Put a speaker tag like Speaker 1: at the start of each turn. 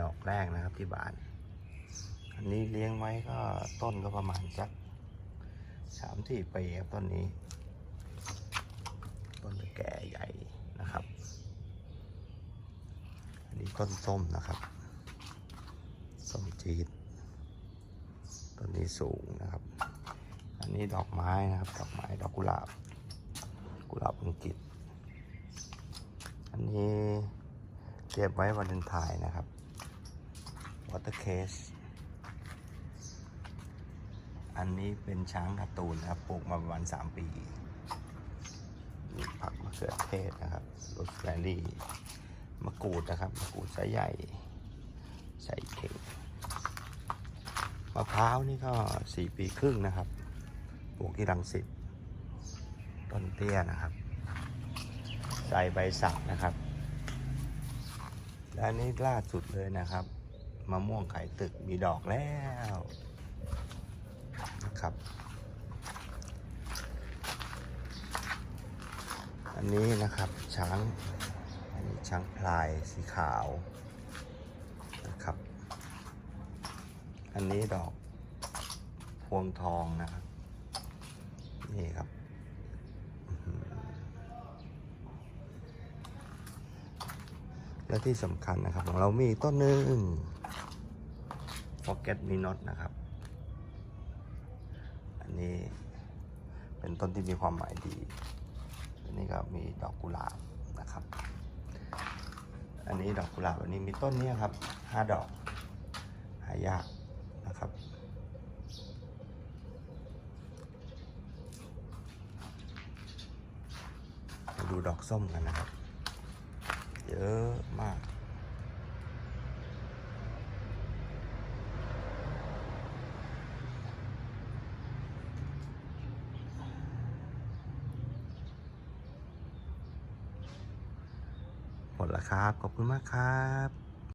Speaker 1: ดอกแรกนะครับที่บ้าน อันนี้เลี้ยงไว้ก็ต้นก็ประมาณสักสามที่ปีครับต้นนี้ ต้นจะแก่ใหญ่นะครับ อันนี้ต้นส้มนะครับส้มจีดต้นนี้สูงนะครับ อันนี้ดอกไม้นะครับ ดอกไม้ดอกกุหลาบ กุหลาบอังกฤษ อันนี้เก็บไว้วันเลนทน์นะครับ วอเตอร์เคส อันนี้เป็นช้างการ์ตูนนะครับ ปลูกมาประมาณ 3 ปีมีผักมะเขือเทศนะครับโรสแมรี่มะกรูดนะครับ มะกรูดไซส์ใหญ่ ใส่เข่งมะพร้าวนี่ก็ 4 ปีครึ่งนะครับ ปลูกที่รังสิต ต้นเตี้ยนะครับ ใส่ใบสักนะครับและนนี้ล่าสุดเลยนะครับ มะม่วงไข่ตึกมีดอกแล้วนะครับ อันนี้นะครับช้าง อันนี้ช้างพลายสีขาวนะครับ อันนี้ดอกพวงทองนะครับ นี่ครับอื้อหือ และที่สำคัญนะครับ ของเรามีต้นหนึ่ง Forget Me Not นะครับ อันนี้เป็นต้นที่มีความหมายดี อันนี้ก็มีดอกกุหลาบนะครับ อันนี้ดอกกุหลาบอันนี้มีต้นนี้ครับห้าดอก หายากนะครับมาดูดอกส้มกันนะครับ เยอะมาก หมดแล้วครับ ขอบคุณมากครับ